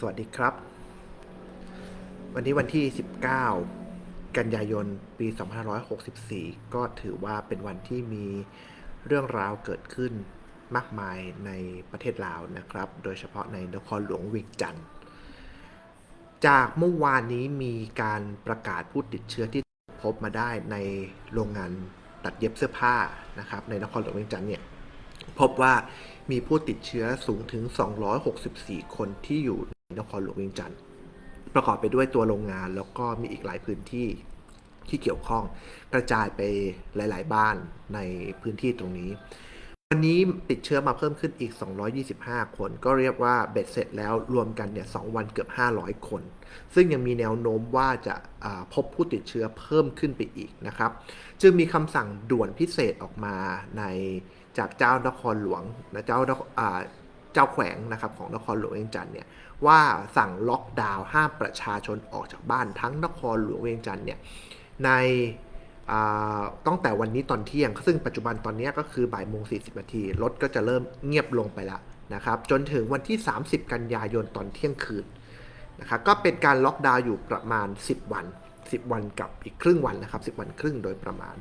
สวัสดีครับ วันนี้วันที่ 19 กันยายน ปี 2564 ก็ถือว่าเป็นวันที่มีเรื่องราวเกิดขึ้นมากมายในประเทศลาวนะครับ โดยเฉพาะในนครหลวงเวียงจันทร์ จากเมื่อวานนี้มีการประกาศผู้ติดเชื้อที่พบมาได้ในโรงงานตัดเย็บเสื้อผ้านะครับ ในนครหลวงเวียงจันทร์เนี่ยพบว่ามีผู้ติดเชื้อสูงถึง 264 คนที่อยู่ นครหลวงเวียงจันทร์ประกอบไปด้วยตัวโรงงานแล้วก็มีอีกหลายพื้นที่ที่เกี่ยวข้อง กระจายไปหลาย ๆ บ้านในพื้นที่ตรงนี้ วันนี้ติดเชื้อมาเพิ่มขึ้นอีก 225 คน ก็เรียกว่าเบ็ดเสร็จแล้วรวมกันเนี่ย2วันเกือบ 500 คน ซึ่งยังมีแนวโน้มว่าจะาพบผู้ติดเชื้อเพิ่มขึ้นไปอีกนะครับ จึงมีคำสั่งด่วนพิเศษออกมาในจากเจ้านครหลวงนะเจ้านครอ่าเจ้าแขวงนะครับของนครหลวงเวียงจันทร์เนี่ย ว่าสั่งล็อกดาวน์ห้ามประชาชนออกจากบ้านทั้งนครหลวงเวียงจันทร์เนี่ยในตั้งแต่วันนี้ตอนเที่ยง ซึ่งปัจจุบันตอนนี้ก็คือบ่ายโมง40นาทีรถก็จะเริ่มเงียบลงไปแล้วนะครับจนถึงวันที่ 30 กันยายนตอนเที่ยงคืนนะครับก็เป็นการล็อกดาวน์อยู่ประมาณ 10 วัน 10 วันกับอีกครึ่งวันนะครับ 10 วันครึ่งโดยประมาณ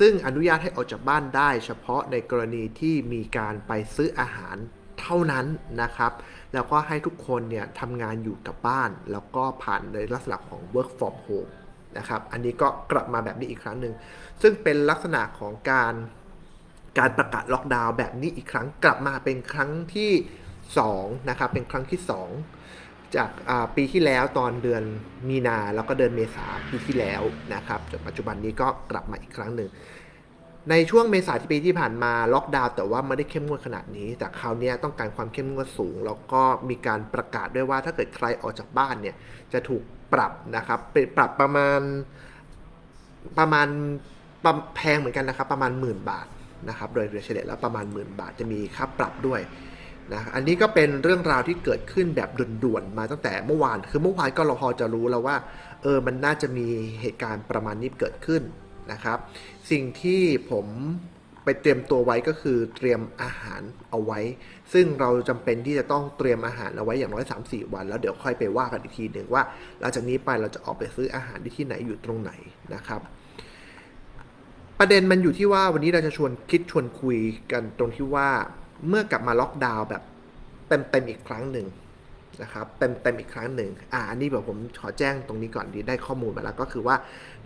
ซึ่งอนุญาตให้ออกจากบ้านได้เฉพาะในกรณีที่มีการไปซื้ออาหาร เท่านั้นนะครับ แล้วก็ให้ทุกคนเนี่ยทำงานอยู่กับบ้าน แล้วก็ผ่านในลักษณะของ work from home นะครับ อันนี้ก็กลับมาแบบนี้อีกครั้งหนึ่ง ซึ่งเป็นลักษณะของการการประกาศล็อกดาวน์แบบนี้อีกครั้งกลับมาเป็นครั้งที่2นะครับ เป็นครั้งที่ 2 จากปีที่แล้วตอนเดือนมีนาแล้วก็เดือนเมษาปีที่แล้วนะครับจนปัจจุบันนี้ก็กลับมาอีกครั้งหนึ่ง ในช่วงเมษาที่ปีที่ผ่านมาล็อกดาวน์แต่ว่าไม่ได้เข้มงวดขนาดนี้ แต่คราวนี้ต้องการความเข้มงวดสูง แล้วก็มีการประกาศด้วยว่าถ้าเกิดใครออกจากบ้านเนี่ยจะถูกปรับนะครับเป็นปรับประมาณประมาณแพงเหมือนกันนะครับประมาณหมื่นบาทนะครับโดยเฉลี่ยแล้วประมาณหมื่นบาทจะมีค่าปรับด้วยนะอันนี้ก็เป็นเรื่องราวที่เกิดขึ้นแบบด่วนๆมาตั้งแต่เมื่อวาน คือเมื่อวานก็เราพอจะรู้แล้วว่าเออมันน่าจะมีเหตุการณ์ประมาณนี้เกิดขึ้น นะครับ สิ่งที่ผมไปเตรียมตัวไว้ก็คือเตรียมอาหารเอาไว้ ซึ่งเราจำเป็นที่จะต้องเตรียมอาหารเอาไว้อย่างน้อย 3-4 วัน แล้วเดี๋ยวค่อยไปว่ากันอีกทีหนึ่งว่าหลังจากนี้ไปเราจะออกไปซื้ออาหารที่ที่ไหนอยู่ตรงไหนนะครับ ประเด็นมันอยู่ที่ว่าวันนี้เราจะชวนคิดชวนคุยกันตรงที่ว่าเมื่อกลับมาล็อกดาวน์แบบเต็มๆอีกครั้งหนึ่ง นะครับเต็มเต็มๆอีกครั้งหนึ่งอ่าอันนี้แบบผมขอแจ้งตรงนี้ก่อนดีได้ข้อมูลมาแล้วก็คือว่า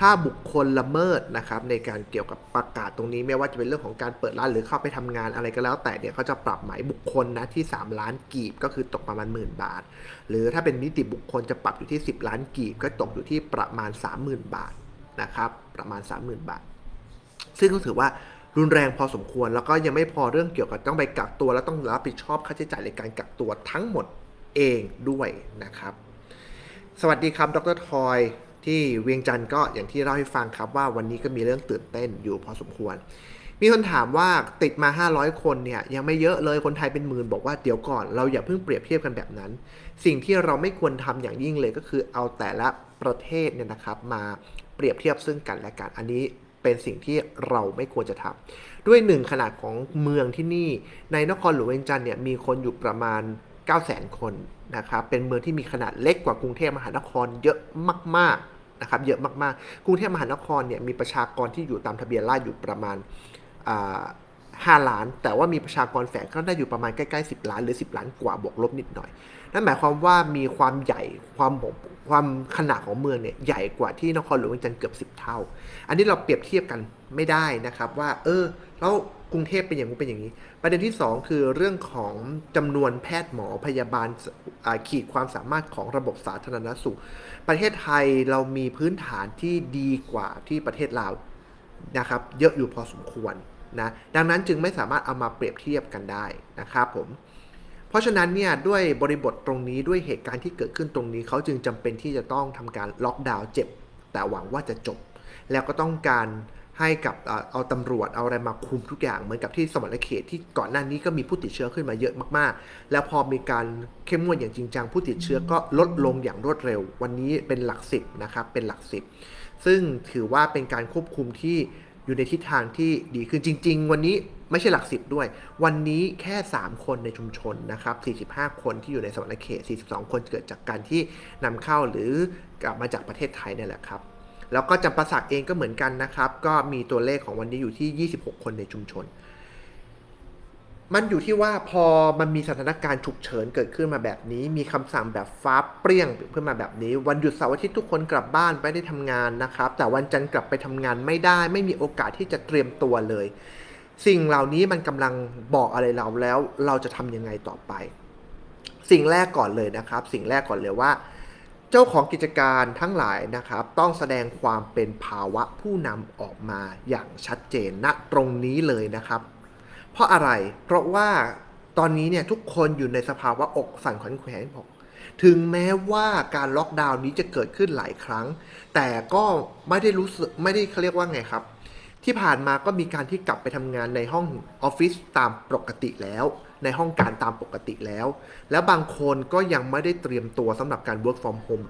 ถ้าบุคคลละเมิดนะครับในการเกี่ยวกับประกาศตรงนี้ไม่ว่าจะเป็นเรื่องของการเปิดร้านหรือเข้าไปทำงานอะไรก็แล้ว แต่เนี่ยเขาจะปรับหมายบุคคลนะที่ 3 ล้านกีบก็คือตกประมาณหมื่นบาท หรือถ้าเป็นนิติบุคคลจะปรับอยู่ที่ 10 ล้านกีบก็ตกอยู่ที่ประมาณ 30,000 บาทนะครับประมาณ 30,000 บาท ซึ่งก็ถือว่ารุนแรงพอสมควรแล้วก็ยังไม่พอเรื่องเกี่ยวกับต้องไปกักตัว แล้วต้องรับผิดชอบค่าใช้จ่ายในการกักตัวทั้งหมด เองด้วยนะครับ สวัสดีครับดรทอยที่เวียงจันทร์ก็อย่างที่เล่าให้ฟังครับว่าวันนี้ก็มีเรื่องตื่นเต้นอยู่พอสมควร มีคนถามว่าติดมา 500 คนเนี่ยยังไม่เยอะเลยคนไทยเป็นหมื่นบอกว่าเดี๋ยวก่อนเราอย่าเพิ่งเปรียบเทียบกันแบบนั้น สิ่งที่เราไม่ควรทำอย่างยิ่งเลยก็คือเอาแต่ละประเทศเนี่ยนะครับมาเปรียบเทียบซึ่งกันและกันอันนี้เป็นสิ่งที่เราไม่ควรจะทำด้วยหนึ่งขนาดของเมืองที่นี่ในนครหลวงเวียงจันทร์เนี่ยมีคนอยู่ประมาณ 9 0 0 0 0 0 คนนะครับ เป็นเมืองที่มีขนาดเล็กกว่ากรุงเทพมหานครเยอะมากๆนะครับ เยอะมากๆ กรุงเทพมหานครเนี่ยมีประชากรที่อยู่ตามทะเบียนราษฎร์อยู่ประมาณอ่า5ล้าน แต่ว่ามีประชากรแฝงก็ได้อยู่ประมาณใกล้ๆ 10 ล้านหรือ 10 ล้านกว่าบวกลบนิดหน่อย นั่นหมายความว่ามีความใหญ่ความความขนาดของเมืองเนี่ยใหญ่กว่าที่นครหลวงเวียงจันทร์เกือบ 10 เท่า อันนี้เราเปรียบเทียบกันไม่ได้นะครับว่า เออแล้ว กรุงเทพเป็นอย่างนี้เป็นอย่างนี้ ประเด็นที่ 2 คือเรื่องของจำนวนแพทย์หมอพยาบาลขีดความสามารถของระบบสาธารณสุข ประเทศไทยเรามีพื้นฐานที่ดีกว่าที่ประเทศลาวนะครับ เยอะอยู่พอสมควรนะดังนั้นจึงไม่สามารถเอามาเปรียบเทียบกันได้นะครับผมเพราะฉะนั้นเนี่ยด้วยบริบทตรงนี้ด้วยเหตุการณ์ที่เกิดขึ้นตรงนี้เขาจึงจำเป็นที่จะต้องทำการล็อกดาวน์เจ็บ แต่หวังว่าจะจบ แล้วก็ต้องการ ให้กับเอาตำรวจเอาอะไรมาคุมทุกอย่างเหมือนกับที่สมรเขตที่ก่อนหน้านี้ก็มีผู้ติดเชื้อขึ้นมาเยอะมากๆ แล้วพอมีการเข้มงวดอย่างจริงจังผู้ติดเชื้อก็ลดลงอย่างรวดเร็ว วันนี้เป็นหลักสิบนะครับเป็นหลักสิบซึ่งถือว่าเป็นการควบคุมที่อยู่ในทิศทางที่ดีขึ้นจริง ๆ วันนี้ไม่ใช่หลักสิบด้วย วันนี้แค่ 3 คนในชุมชนนะครับ 45 คนที่อยู่ในสวรรณเขต 42 คนเกิดจากการที่นำเข้าหรือกลับมาจากประเทศไทยนี่แหละครับ แล้วก็จำปาสักเองก็เหมือนกันนะครับ ก็มีตัวเลขของวันนี้อยู่ที่ 26 คนในชุมชน มันอยู่ที่ว่าพอมันมีสถานการณ์ฉุกเฉินเกิดขึ้นมาแบบนี้ มีคำสั่งแบบฟ้าเปรี้ยงขึ้นมาแบบนี้ วันหยุดเสาร์อาทิตย์ทุกคนกลับบ้านไม่ได้ทำงานนะครับ แต่วันจันทร์กลับไปทำงานไม่ได้ ไม่มีโอกาสที่จะเตรียมตัวเลย สิ่งเหล่านี้มันกำลังบอกอะไรเราแล้ว เราจะทำยังไงต่อไป สิ่งแรกก่อนเลยนะครับ สิ่งแรกก่อนเลยว่า เจ้าของกิจการทั้งหลายนะครับ ต้องแสดงความเป็นภาวะผู้นำออกมาอย่างชัดเจนณตรงนี้เลยนะครับ เพราะอะไรเพราะว่าตอนนี้เนี่ยทุกคนอยู่ในสภาวะอกสั่นขวัญแขวนบอกถึงแม้ว่าการล็อกดาวน์นี้จะเกิดขึ้นหลายครั้ง แต่ก็ไม่ได้รู้สึกไม่ได้เขาเรียกว่าไงครับ ที่ผ่านมาก็มีการที่กลับไปทำงานในห้องออฟฟิศตามปกติแล้ว ในห้องการตามปกติแล้ว แล้วบางคนก็ยังไม่ได้เตรียมตัวสำหรับการ work from home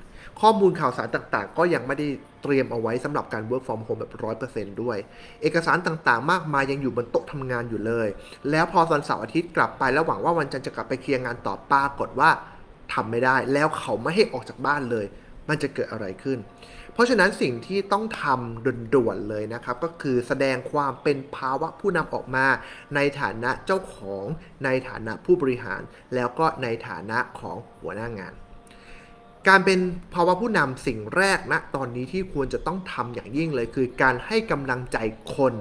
100%ข้อมูลข่าวสารต่างๆ ก็ยังไม่ได้เตรียมเอาไว้สำหรับการ work from home แบบ 100%ด้วย เอกสารต่างๆ มากมายยังอยู่บนโต๊ะทำงานอยู่เลย แล้วพอวันเสาร์อาทิตย์กลับไปแล้วหวังว่าวันจันทร์จะกลับไปเคลียร์งานต่อปรากฏว่าทำไม่ได้ แล้วเขาไม่ให้ออกจากบ้านเลย มันจะเกิดอะไรขึ้น เพราะฉะนั้นสิ่งที่ต้องทำด่วนๆเลยนะครับ ก็คือแสดงความเป็นภาวะผู้นำออกมา ในฐานะเจ้าของในฐานะผู้บริหาร แล้วก็ในฐานะของหัวหน้างาน การเป็นภาวะผู้นำสิ่งแรกนะตอนนี้ที่ควรจะต้องทำอย่างยิ่งเลย คือการให้กำลังใจคน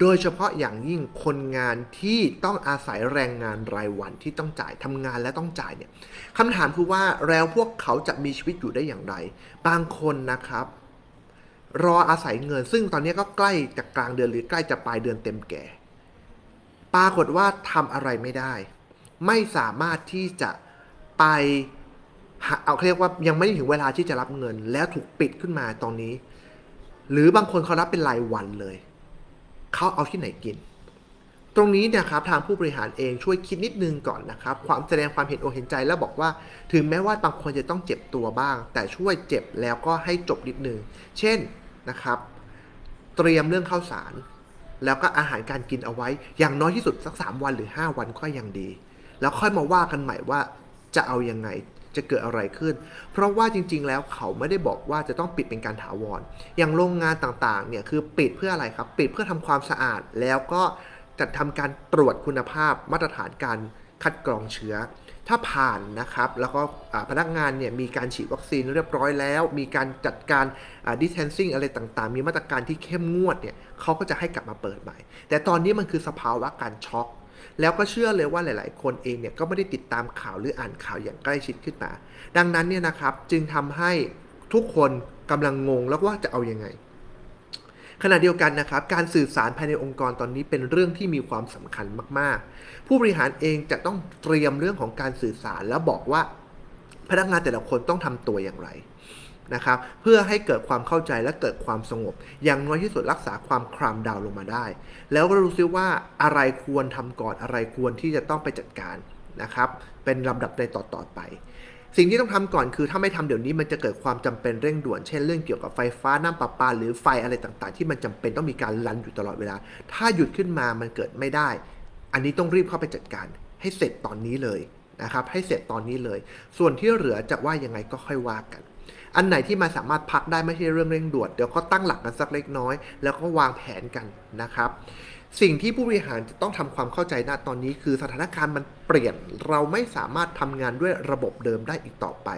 โดยเฉพาะอย่างยิ่งคนงานที่ต้องอาศัยแรงงานรายวันที่ต้องจ่ายทำงานและต้องจ่ายเนี่ยคำถามคือว่าแล้วพวกเขาจะมีชีวิตอยู่ได้อย่างไร บางคนนะครับ รออาศัยเงิน ซึ่งตอนนี้ก็ใกล้จะกลางเดือนหรือใกล้จะปลายเดือนเต็มแก่ ปรากฏว่าทำอะไรไม่ได้ ไม่สามารถที่จะไปเอาเรียกว่ายังไม่ถึงเวลาที่จะรับเงิน แล้วถูกปิดขึ้นมาตอนนี้ หรือบางคนเขารับเป็นรายวันเลย เขาเอาที่ไหนกิน ตรงนี้เนะครับทางผู้บริหารเองช่วยคิดนิดนึงก่อนนะครับ ความแสดงความเห็นอกเห็นใจแล้วบอกว่า ถึงแม้ว่าบางคนจะต้องเจ็บตัวบ้าง แต่ช่วยเจ็บแล้วก็ให้จบนิดนึง เช่นนะครับ เตรียมเรื่องข้าวสาร แล้วก็อาหารการกินเอาไว้ อย่างน้อยที่สุดสัก 3 วันหรือ 5 วันก็ยังดี แล้วค่อยมาว่ากันใหม่ว่าจะเอายังไง จะเกิดอะไรขึ้น เพราะว่าจริง ๆ แล้วเขาไม่ได้บอกว่าจะต้องปิดเป็นการถาวร อย่างโรงงานต่างๆ เนี่ยคือปิดเพื่ออะไรครับ ปิดเพื่อทำความสะอาด แล้วก็จัดทำการตรวจคุณภาพมาตรฐานการคัดกรองเชื้อ ถ้าผ่านนะครับ แล้วก็พนักงานเนี่ยมีการฉีดวัคซีนเรียบร้อยแล้ว มีการจัดการดิสเทนซิ่งอะไรต่างๆ มีมาตรการที่เข้มงวดเนี่ยเขาก็จะให้กลับมาเปิดใหม่ แต่ตอนนี้มันคือสภาวะการช็อก แล้วก็เชื่อเลยว่าหลาย ๆ คนเองเนี่ยก็ไม่ได้ติดตามข่าวหรืออ่านข่าวอย่างใกล้ชิดขึ้นมา ดังนั้นเนี่ยนะครับจึงทำให้ทุกคนกำลังงงแล้วว่าจะเอายังไง ขณะเดียวกันนะครับ การสื่อสารภายในองค์กรตอนนี้เป็นเรื่องที่มีความสำคัญมาก ๆ ผู้บริหารเองจะต้องเตรียมเรื่องของการสื่อสารแล้วบอกว่าพนักงานแต่ละคนต้องทำตัวอย่างไร นะครับเพื่อให้เกิดความเข้าใจและเกิดความสงบ อย่างน้อยที่สุดรักษาความคลามดาวลงมาได้ แล้วก็รู้ซิว่าอะไรควรทำก่อนอะไรควรที่จะต้องไปจัดการนะครับเป็นลำดับในต่อๆไป สิ่งที่ต้องทำก่อนคือถ้าไม่ทำเดี๋ยวนี้มันจะเกิดความจำเป็นเร่งด่วน เช่นเรื่องเกี่ยวกับไฟฟ้าน้ำประปา หรือไฟอะไรต่างๆ ที่มันจำเป็นต้องมีการรันอยู่ตลอดเวลา ถ้าหยุดขึ้นมามันเกิดไม่ได้ อันนี้ต้องรีบเข้าไปจัดการ ให้เสร็จตอนนี้เลยนะครับให้เสร็จตอนนี้เลย ส่วนที่เหลือจะว่ายังไงก็ค่อยว่ากัน อันไหนที่มันสามารถพักได้ไม่ใช่เรื่องเร่งด่วนเดี๋ยวก็ตั้งหลักกันสักเล็กน้อย แล้วก็วางแผนกันนะครับ สิ่งที่ผู้บริหารจะต้องทำความเข้าใจณตอนนี้คือสถานการณ์มันเปลี่ยน เราไม่สามารถทำงานด้วยระบบเดิมได้อีกต่อไป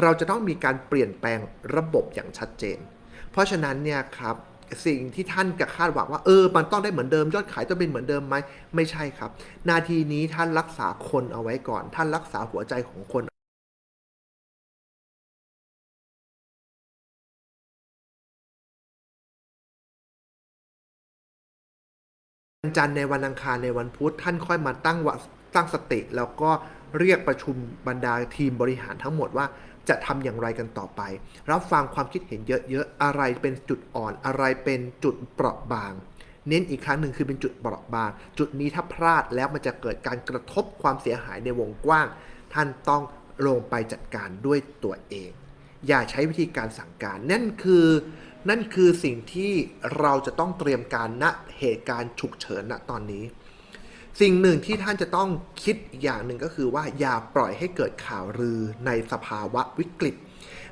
เราจะต้องมีการเปลี่ยนแปลงระบบอย่างชัดเจน เพราะฉะนั้นเนี่ยครับสิ่งที่ท่านจะคาดหวังว่าเออ มันต้องได้เหมือนเดิมยอดขายต้องเป็นเหมือนเดิมไหมไม่ใช่ครับ นาทีนี้ท่านรักษาคนเอาไว้ก่อน ท่านรักษาหัวใจของคน จันทร์ในวันอังคารในวันพุธท่านค่อยมาตั้งวะตั้งสติ แล้วก็เรียกประชุมบรรดาทีมบริหารทั้งหมดว่าจะทำอย่างไรกันต่อไป รับฟังความคิดเห็นเยอะๆ อะไรเป็นจุดอ่อน อะไรเป็นจุดเปราะบาง เน้นอีกครั้งหนึ่งคือเป็นจุดเปราะบาง จุดนี้ถ้าพลาดแล้วมันจะเกิดการกระทบความเสียหายในวงกว้าง ท่านต้องลงไปจัดการด้วยตัวเอง อย่าใช้วิธีการสั่งการ นั่นคือ นั่นคือสิ่งที่เราจะต้องเตรียมการณเหตุการณ์ฉุกเฉินณตอนนี้ สิ่งหนึ่งที่ท่านจะต้องคิดอย่างหนึ่งก็คือว่าอย่าปล่อยให้เกิดข่าวลือในสภาวะวิกฤต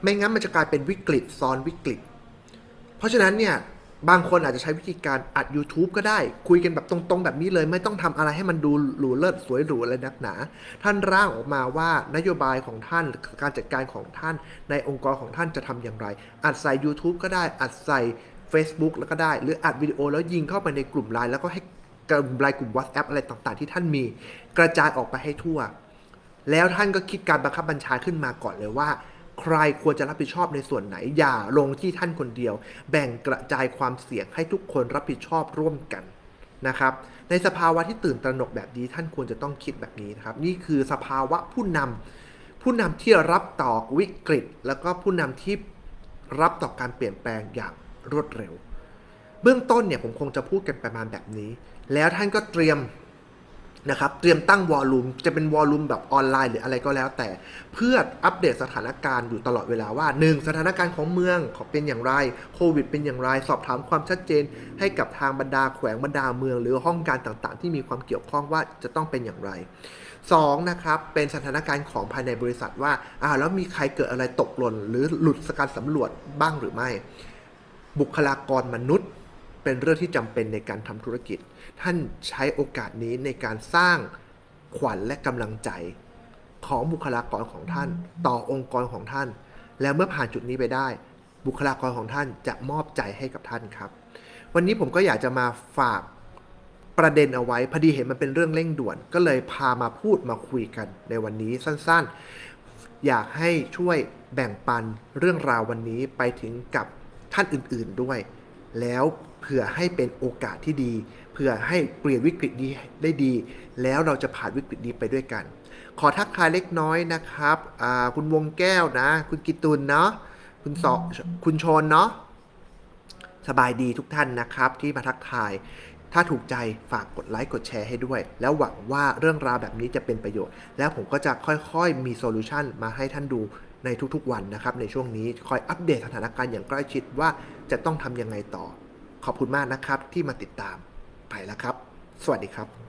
ไม่งั้นมันจะกลายเป็นวิกฤตซ้อนวิกฤต เพราะฉะนั้นเนี่ย บางคนอาจจะใช้วิธีการอัด YouTube ก็ได้ คุยกันแบบตรงๆ แบบนี้เลย ไม่ต้องทำอะไรให้มันดูหรูเลิศสวยหรูอะไรนักหนา ท่านร่างออกมาว่านโยบายของท่านการจัดการของท่านในองค์กรของท่านจะทำอย่างไร อัดใส่ YouTube ก็ได้ อัดใส่ Facebook แล้วก็ได้ หรืออัดวิดีโอแล้วยิงเข้าไปในกลุ่มไลน์แล้วก็ให้กลุ่มไลน์กลุ่ม WhatsApp อะไรต่างๆ ที่ท่านมี กระจายออกไปให้ทั่ว แล้วท่านก็คิดการบังคับบัญชาขึ้นมาก่อนเลยว่า ใครควรจะรับผิดชอบในส่วนไหน อย่าลงที่ท่านคนเดียว แบ่งกระจายความเสี่ยงให้ทุกคนรับผิดชอบร่วมกันนะครับ ในสภาวะที่ตื่นตระหนกแบบนี้ท่านควรจะต้องคิดแบบนี้นะครับ นี่คือสภาวะผู้นำผู้นำที่รับต่อวิกฤต แล้วก็ผู้นำที่รับต่อการเปลี่ยนแปลงอย่างรวดเร็ว เบื้องต้นเนี่ยผมคงจะพูดกันประมาณแบบนี้ แล้วท่านก็เตรียม นะครับ เตรียมตั้งวอลลุ่มจะเป็นวอลลุ่มแบบออนไลน์หรืออะไรก็แล้ว แต่เพื่ออัปเดตสถานการณ์อยู่ตลอดเวลาว่า 1. สถานการณ์ของเมืองของเป็นอย่างไรโควิดเป็นอย่างไร สอบถามความชัดเจน ให้กับทางบรรดาแขวงบรรดาเมือง หรือห้องการต่างๆ ที่มีความเกี่ยวข้องว่าจะต้องเป็นอย่างไร 2. นะครับเป็นสถานการณ์ของภายในบริษัทว่าอ้าวแล้วมีใครเกิดอะไรตกหล่นหรือหลุดสการสำรวจบ้างหรือไม่ บุคลากรมนุษย์ เป็นเรื่องที่จำเป็นในการทำธุรกิจ ท่านใช้โอกาสนี้ในการสร้างขวัญและกำลังใจของบุคลากรของท่าน ต่อองค์กรของท่าน แล้วเมื่อผ่านจุดนี้ไปได้ บุคลากรของท่านจะมอบใจให้กับท่านครับ วันนี้ผมก็อยากจะมาฝากประเด็นเอาไว้พอดีเห็นมันเป็นเรื่องเร่งด่วน ก็เลยพามาพูดมาคุยกันในวันนี้สั้นๆ อยากให้ช่วยแบ่งปันเรื่องราววันนี้ไปถึงกับท่านอื่นๆด้วย แล้ว เผื่อให้เป็นโอกาสที่ดี เผื่อให้เปลี่ยนวิกฤตนี้ได้ดี แล้วเราจะผ่านวิกฤตนี้ไปด้วยกัน ขอทักทายเล็กน้อยนะครับคุณวงแก้วนะ คุณกิตุลเนาะคุณสอคุณชนเนาะสบายดีทุกท่านนะครับ ที่มาทักทาย ถ้าถูกใจฝากกดไลค์กดแชร์ให้ด้วย แล้วหวังว่าเรื่องราวแบบนี้จะเป็นประโยชน์ แล้วผมก็จะค่อยๆมีโซลูชันมาให้ท่านดูในทุกๆวันนะครับ ในช่วงนี้คอยอัปเดตสถานการณ์อย่างใกล้ชิดว่าจะต้องทำยังไงต่อ ขอบคุณมากนะครับที่มาติดตามไปแล้วครับ สวัสดีครับ